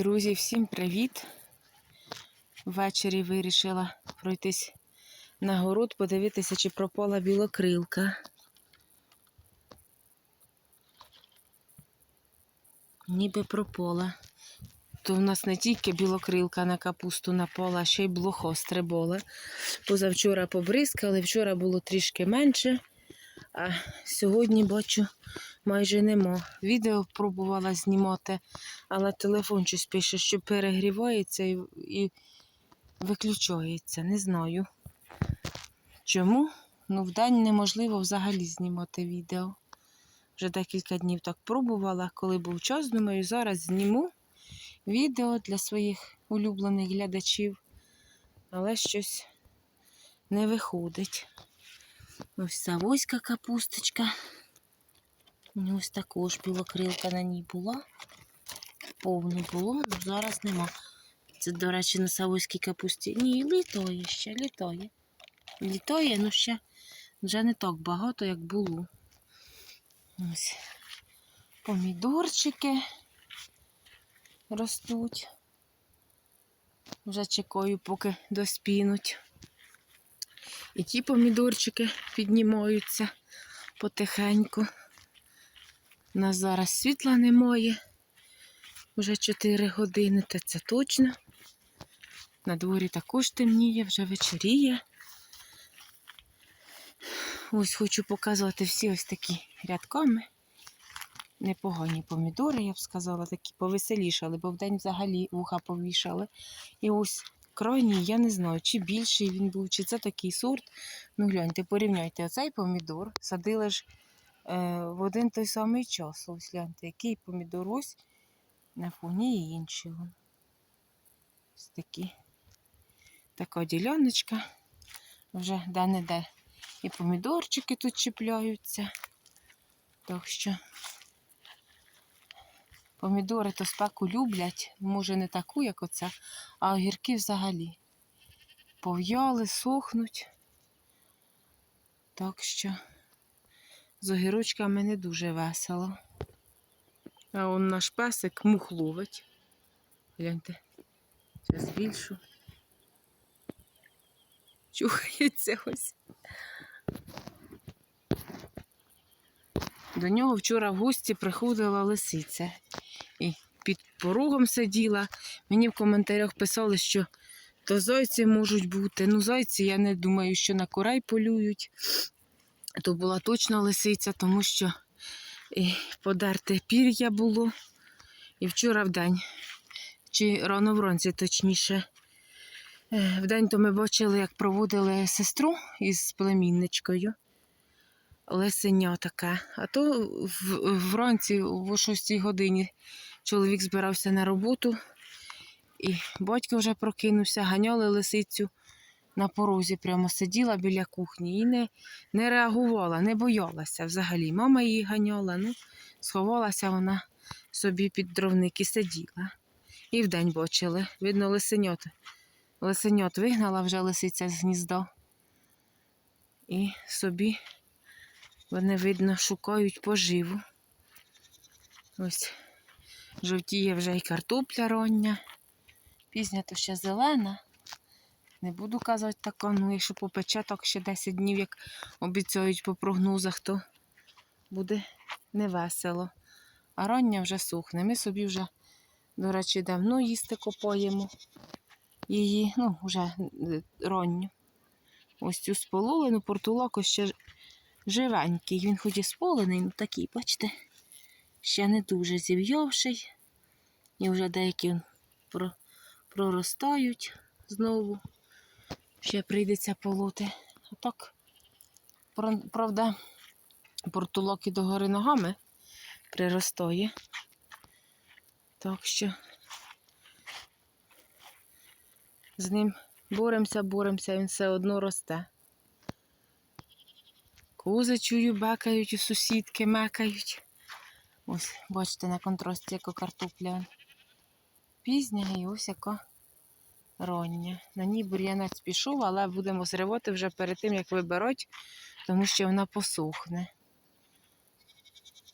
Друзі, всім привіт! Ввечері вирішила пройтись на город, подивитися, чи пропала білокрилка. Ніби пропала. То в нас не тільки білокрилка на капусту напала, а ще й блохо стрибола. Позавчора побризкали, вчора було трішки менше, а сьогодні бачу майже нема. Відео пробувала знімати, але телефон щось пише, що перегрівається і, і виключається. Не знаю. Чому? Ну, вдень неможливо взагалі знімати відео. Вже декілька днів так пробувала, коли був час, думаю, зараз зніму відео для своїх улюблених глядачів, але щось не виходить. Ось ця воська капусточка. Ось також білокрилка на ній була. Повно було, але зараз нема. Це, до речі, на савойській капусті. Ні, літає ще, літає. Літає, ну ще вже не так багато, як було. Ось помідорчики ростуть. Вже чекаю, поки доспінуть. І ті помідорчики піднімаються потихеньку. У нас зараз світла немає. Вже 4 години, та це точно. На дворі також темніє, вже вечоріє. Ось хочу показувати всі ось такі рядками. Непогані помідори, я б сказала, такі повеселішали, бо вдень взагалі вуха повішали. І ось крайній, я не знаю, чи більший він був, чи це такий сорт. Ну, гляньте, порівняйте оцей помідор. Садили ж е, в один той самий час. Ось гляньте, який помідор ось на фоні іншого. Ось такі. Така діляночка. Вже де-не-де. І помідорчики тут чіпляються. Так що помідори то спеку люблять, може не таку, як оця, а огірки взагалі. Пов'яли, сохнуть. Так що з огірочками не дуже весело. А он наш песик мух ловить. Гляньте, зараз більшу. Чухається ось. До нього вчора в гості приходила лисиця. І під порогом сиділа. Мені в коментарях писали, що то зайці можуть бути. Ну, зайці, я не думаю, що на курей полюють. То була точно лисиця, тому що і подерте пір'я було. І вчора вдень, чи рано вранці, точніше. Е, Вдень то ми бачили, як проводили сестру із племінничкою. Лисеня таке. А то вранці о 6 годині чоловік збирався на роботу, і батько вже прокинувся, ганяли лисицю на порозі, прямо сиділа біля кухні і не, не реагувала, не боялася взагалі. Мама її ганяла, ну, сховалася вона собі під дровник і сиділа. І вдень бачили, видно, лисеньот. Лисеньот вигнала вже лисиця з гнізда. І собі вони, видно, шукають поживу. Ось жовтіє вже і картопля рання. Пізня то ще зелена. Не буду казати така, ну якщо попече так ще 10 днів, як обіцяють по прогнозах, то буде невесело. А рання вже сухне. Ми собі вже, до речі, давно їсти копаємо її, ну, вже е, ранню. Ось цю спололену портулаку ще живенький. Він хоч і сполений, ну такий, бачите, ще не дуже зів'явший. І вже деякі про- проростають знову. Ще прийдеться полоти. А так, правда, портулок і догори ногами приростає. Так що з ним боремося, боремося, він все одно росте. Кози чую, бекають у сусідки, мекають. Ось, бачите, на контрасті, яка картопля. Пізня і ось яка рання. На ній бур'янець пішов, але будемо зривати вже перед тим, як виберуть, тому що вона посохне.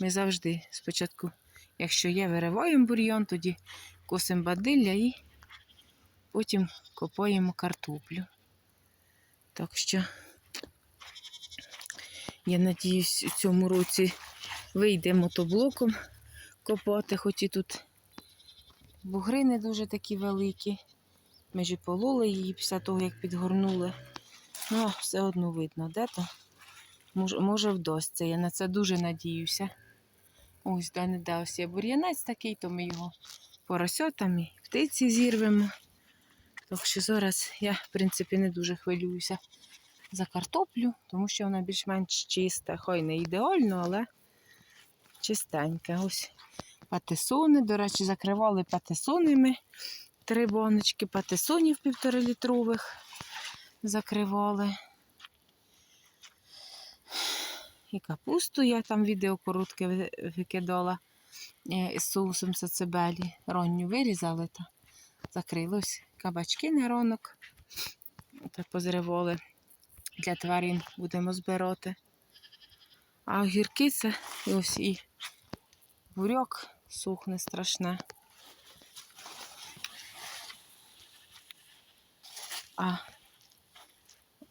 Ми завжди спочатку Якщо є, вириваємо бур'ян, тоді косимо бадилля і потім копаємо картоплю. Так що, я надіюсь, у цьому році вийде мотоблоком копати, хоч і тут бугри не дуже такі великі. Ми ж і пололи її після того, як підгорнули. Ну, все одно видно, де то. Може, може вдасться. Я на це дуже надіюся. Ось, де не є бур'янець такий, то ми його поросятами, птиці зірвемо. Так що зараз я, в принципі, не дуже хвилююся за картоплю, тому що вона більш-менш чиста. Хай не ідеально, але чистенька. Ось патисони. До речі, закривали патисонами. Три баночки патисонів півторалітрових закривали. І капусту я там відео коротке викидала е, із соусом сацебелі. Ронню вирізали та закрилось. Кабачки на ранок. Так позривали. Для тварин будемо збирати. А огірки це і ось і буряк сухне страшне. А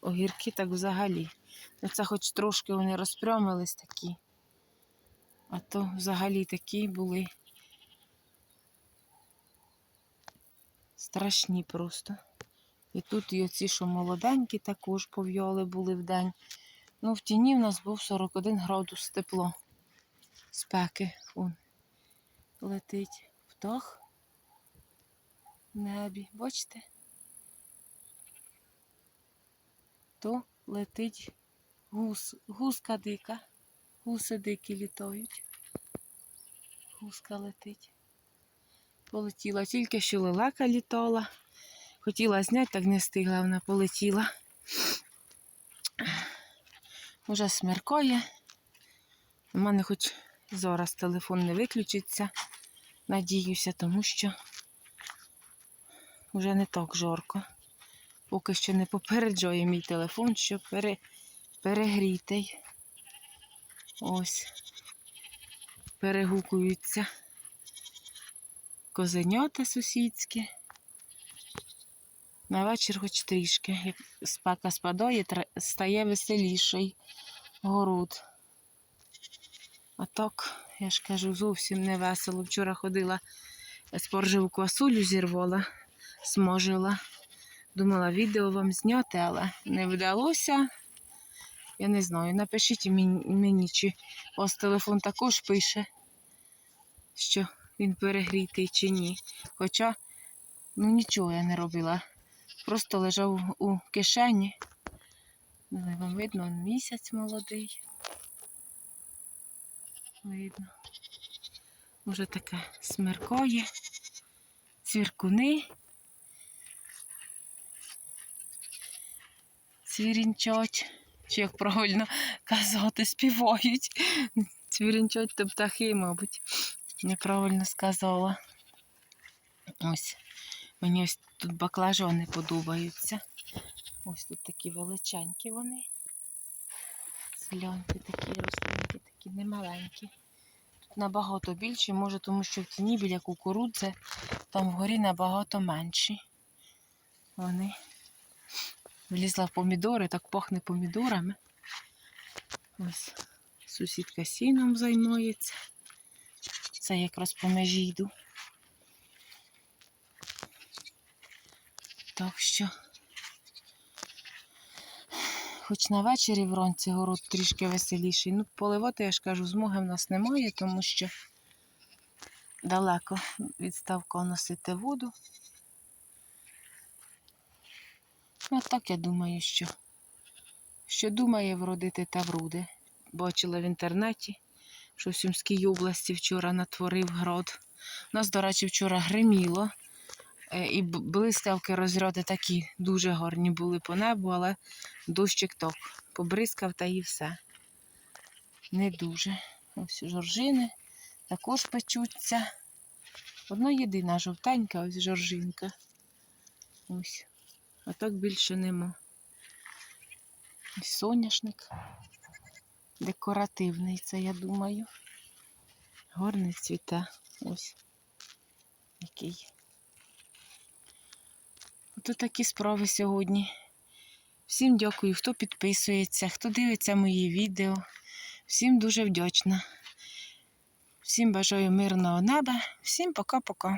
огірки так взагалі. Ну, це хоч трошки вони розпрямились такі. А то взагалі такі були страшні просто. І тут і оці, що молоденькі, також пов'яли були в день. Ну, в тіні в нас був 41 градус тепло. Спеки. Вон летить птах в небі. Бачите? То летить гус, гуска дика. Гуси дикі літають. Гуска летить. Полетіла, тільки що лелека літала. Хотіла зняти, так не встигла, вона полетіла. Уже смеркає. У мене хоч зараз телефон не виключиться. Надіюся, тому що вже не так жарко. Поки що не попереджує мій телефон, що пере, перегрітий. Ось. Перегукуються козенята сусідські. На вечір хоч трішки. Як спека спадає, стає веселіший город. А так, я ж кажу, зовсім не весело. Вчора ходила споржеву квасулю зірвала, смажила. Думала відео вам зняти, але не вдалося. Я не знаю. Напишіть мені, чи вас телефон також пише, що він перегрітий чи ні. Хоча, ну нічого я не робила. Просто лежав у кишені. Ну, Вам видно, місяць молодий. Видно. Уже таке смеркає. Цвіркуни. Цвірінчать. Чи як правильно казати, співають. Цвірінчать то птахи, мабуть. Неправильно сказала. Ось. Мені ось тут баклажани подобаються. Ось тут такі величенькі вони. Гляньте, такі рослинки, такі немаленькі. Тут набагато більші, може, тому що в тіні біля кукурудзи там вгорі набагато менші. Вони влізла в помідори, так пахне помідорами. Ось сусідка сіном займається. Це якраз по межі йду. Так що, хоч на вечері вранці город трішки веселіший. Ну, поливати, я ж кажу, змоги в нас немає, тому що далеко від ставка носити воду. Ну, так я думаю, що, що думає вродити та вроде. Бачила в інтернеті, що в Сумській області вчора натворив град. У нас, до речі, вчора гриміло. Е, І блискавки розряди такі дуже гарні були по небу, але дощик так побризкав та і все. Не дуже. Ось жоржини також печуться. Одна єдина жовтенька, ось жоржинка. Ось. А так більше нема. Ось соняшник. Декоративний це, я думаю. Гарний цвіте. Ось. Який. Ото такі справи сьогодні. Всім дякую, хто підписується, хто дивиться мої відео. Всім дуже вдячна. Всім бажаю мирного неба. Всім пока-пока.